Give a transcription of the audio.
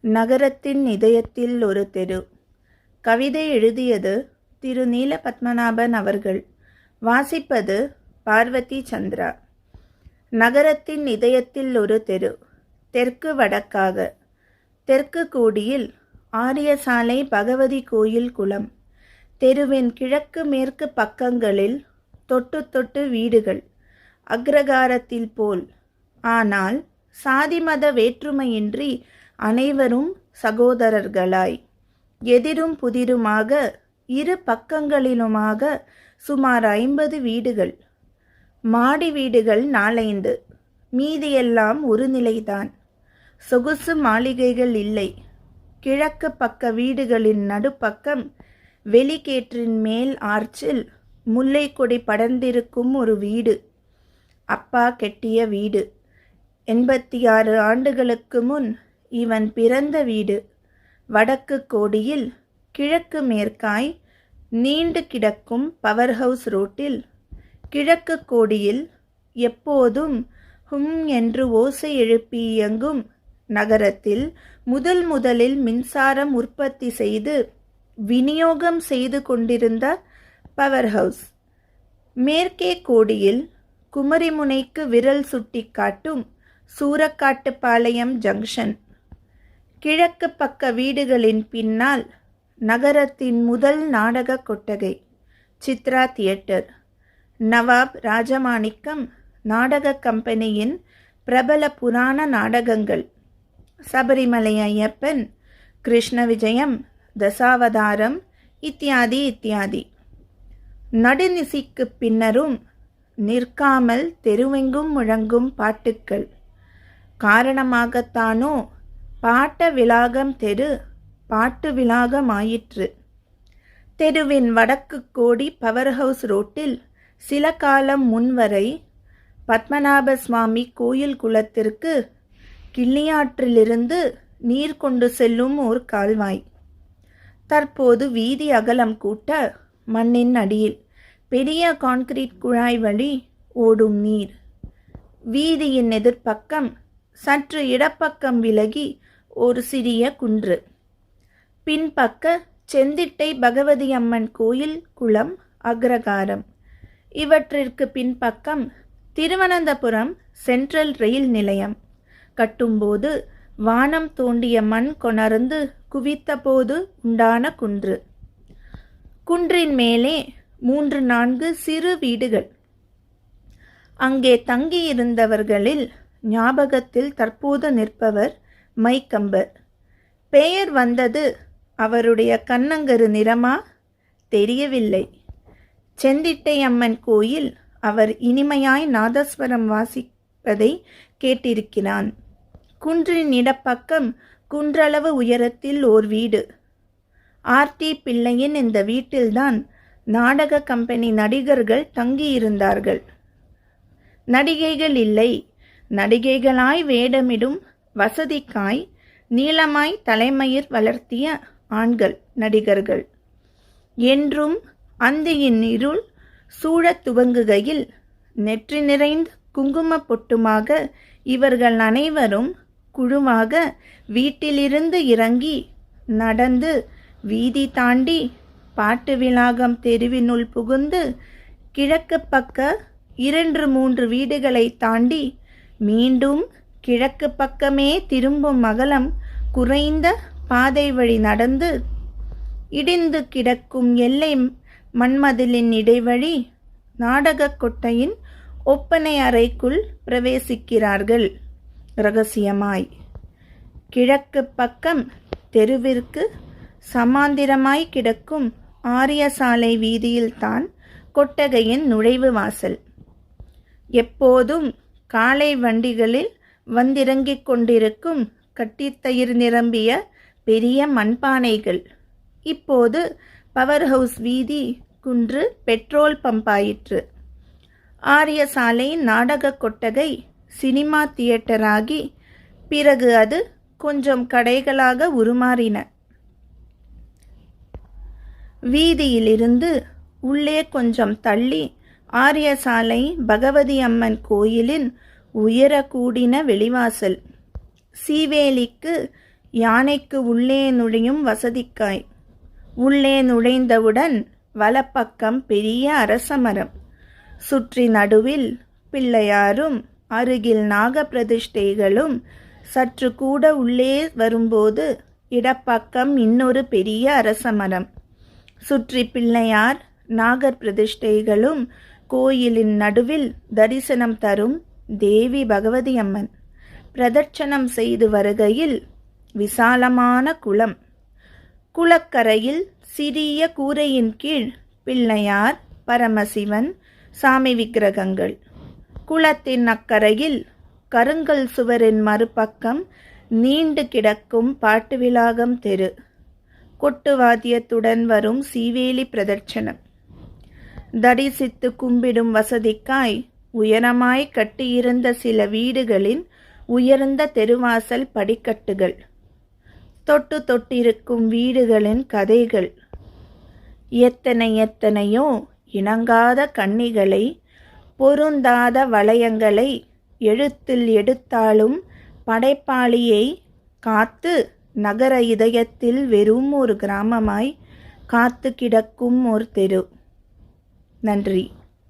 நகரத்தின் இதயத்தில் ஒரு தெரு. கவிதை எழுதியது திரு. நீல பத்மநாபன் அவர்கள். வாசிப்பது பார்வதி சந்திரா. நகரத்தின் இதயத்தில் ஒரு தெரு. தெற்கு வடக்காக. தெற்கு கூடியில் ஆரியசாலை பகவதி கோயில் குளம். தெருவின் கிழக்கு மேற்கு பக்கங்களில் தொட்டு தொட்டு வீடுகள். அக்ரகாரத்தில் போல். ஆனால் சாதி மத வேற்றுமையின்றி அனைவரும் சகோதரர்களாய். எதிரும் புதிருமாக இரு பக்கங்களிலுமாக சுமார் ஐம்பது வீடுகள். மாடி வீடுகள் நாலைந்து. மீதியெல்லாம் ஒரு நிலைதான். சொகுசு மாளிகைகள் இல்லை. கிழக்கு பக்க வீடுகளின் நடுப்பக்கம் வெளிக்கேற்றின் மேல் ஆர்ச்சில் முல்லைக்கொடி படர்ந்திருக்கும் ஒரு வீடு. அப்பா கெட்டிய வீடு. எண்பத்தி ஆறு ஆண்டுகளுக்கு முன் இவன் பிறந்த வீடு. வடக்கு கோடியில் கிழக்கு மேற்காய் நீண்டு கிடக்கும் பவர் ஹவுஸ் ரோட்டில். கிழக்கு கோடியில் எப்போதும் ஹும் என்று ஓசை எழுப்பி இயங்கும் நகரத்தில் முதல் முதலில் மின்சாரம் உற்பத்தி செய்து விநியோகம் செய்து கொண்டிருந்த பவர் ஹவுஸ். மேற்கே கோடியில் குமரிமுனைக்கு விரல் சுட்டி காட்டும் சூரக்காட்டுப்பாளையம் ஜங்ஷன். கிழக்கு பக்க வீடுகளின் பின்னால் நகரத்தின் முதல் நாடக கொட்டகை சித்ரா தியேட்டர். நவாப் ராஜமாணிக்கம் நாடக கம்பெனியின் பிரபல புராண நாடகங்கள். சபரிமலை ஐயப்பன் கிருஷ்ண விஜயம் தசாவதாரம் இத்தியாதி இத்தியாதி. நடுநிசிக்கு பின்னரும் நிற்காமல் தெருவெங்கும் முழங்கும் பாட்டுக்கள். காரணமாகத்தானோ பாட்ட விலாகம் தெரு பாட்டு விலாகமாயிற்று. தெருவின் வடக்கு கோடி பவர் ஹவுஸ் ரோட்டில் சில காலம் முன்வரை பத்மநாப சுவாமி கோயில் குளத்திற்கு கிள்ளியாற்றிலிருந்து நீர் கொண்டு செல்லும் ஒரு கால்வாய். தற்போது வீதி அகலம் கூட்ட மண்ணின் அடியில் பெரிய கான்கிரீட் குழாய் வழி ஓடும் நீர். வீதியின் எதிர்ப்பக்கம் சற்று இடப்பக்கம் விலகி ஒரு சிறிய குன்று. பின்பக்க செந்திட்டை பகவதி அம்மன் கோயில் குளம் அக்ரகாரம். இவற்றிற்கு பின்பக்கம் திருவனந்தபுரம் சென்ட்ரல் ரயில் நிலையம். கட்டும்போது வானம் தோண்டிய மண் கொணர்ந்து குவித்தபோது உண்டான குன்று. குன்றின் மேலே மூன்று நான்கு சிறு வீடுகள். அங்கே தங்கியிருந்தவர்களில் ஞாபகத்தில் தற்போது நிற்பவர் மைக்கம்பு. பெயர் வந்தது அவருடைய கண்ணங்கரு நிறமா? தெரியவில்லை. செந்திட்டை அம்மன் கோயில் அவர் இனிமையாய் நாதஸ்வரம் வாசிப்பதை கேட்டிருக்கிறான். குன்றின் இடப்பக்கம் குன்றளவு உயரத்தில் ஓர் வீடு. ஆர்டி பிள்ளையின் இந்த வீட்டில்தான் நாடக கம்பெனி நடிகர்கள் தங்கியிருந்தார்கள். நடிகைகள் இல்லை. நடிகைகளாய் வேடமிடும் வசதிக்காய் நீளமாய் தலைமயிர் வளர்த்திய ஆண்கள் நடிகர்கள். என்றும் அந்தியின் இருள் சூழத் துவங்குகையில் நெற்றி நிறைந்த குங்கும பொட்டுமாக இவர்கள் அனைவரும் குழுவாக வீட்டிலிருந்து இறங்கி நடந்து வீதி தாண்டி பாட்டு விலாகம் தெருவினுள் புகுந்து கிழக்கு பக்க இரண்டு மூன்று வீடுகளை தாண்டி மீண்டும் கிழக்கு பக்கமே திரும்பும் அகலம் குறைந்த பாதை வழி நடந்து இடிந்து கிடக்கும் எல்லை மண்மதிலின் இடைவழி நாடகக் கொட்டையின் ஒப்பனை அறைக்குள் பிரவேசிக்கிறார்கள். ரகசியமாய் கிழக்கு பக்கம் தெருவிற்கு சமாந்திரமாய் கிடக்கும் ஆரியசாலை வீதியில்தான் கொட்டகையின் நுழைவு வாசல். எப்போதும் காலை வண்டிகளில் வந்திறங்கிக் கொண்டிருக்கும் கட்டித்தயிர் நிரம்பிய பெரிய மண்பானைகள். இப்போது பவர் ஹவுஸ் வீதி குன்று பெட்ரோல் பம்பாயிற்று ஆரியசாலை நாடக கொட்டகை சினிமா தியேட்டராகி பிறகு அது கொஞ்சம் கடைகளாக உருமாறின. வீதியிலிருந்து உள்ளே கொஞ்சம் தள்ளி ஆரியசாலை பகவதி அம்மன் கோயிலின் உயர கூடின வெளிவாசல். சீவேலிக்கு யானைக்கு உள்ளே நுழையும் வசதிக்காய். உள்ளே நுழைந்தவுடன் வலப்பக்கம் பெரிய அரசமரம். சுற்றி நடுவில் பிள்ளையாரும் அருகில் நாகப்பிரதிஷ்டைகளும் சற்று கூட உள்ளே வரும்போது இடப்பக்கம் இன்னொரு பெரிய அரசமரம். சுற்றி பிள்ளையார் நாகர் பிரதிஷ்டைகளும் கோயிலின் நடுவில் தரிசனம் தரும் தேவி பகவதி அம்மன் பிரதட்சணம் செய்து வருகையில் விசாலமான குளம். குளக்கரையில் சிறிய கூரையின் கீழ் பிள்ளையார் பரமசிவன் சாமி விக்கிரகங்கள். குளத்தின் அக்கரையில் கருங்கல் சுவரின் மறுபக்கம் நீண்டு கிடக்கும் பாட்டு விலாகம் தெரு. கொட்டுவாத்தியத்துடன் வரும் சீவேலி பிரதட்சணம். தரிசித்து கும்பிடும் வசதிக்காய் உயரமாய் கட்டியிருந்த சில வீடுகளின் உயர்ந்த தெருவாசல் படிக்கட்டுகள். தொட்டு தொட்டிருக்கும் வீடுகளின் கதைகள். எத்தனை எத்தனையோ இணங்காத கண்ணிகளை பொருந்தாத வளையங்களை எழுத்தில் எடுத்தாலும் படைப்பாளியை காத்து நகர இதயத்தில் வெறும் ஒரு கிராமமாய் காத்து கிடக்கும் ஒரு தெரு. நன்றி.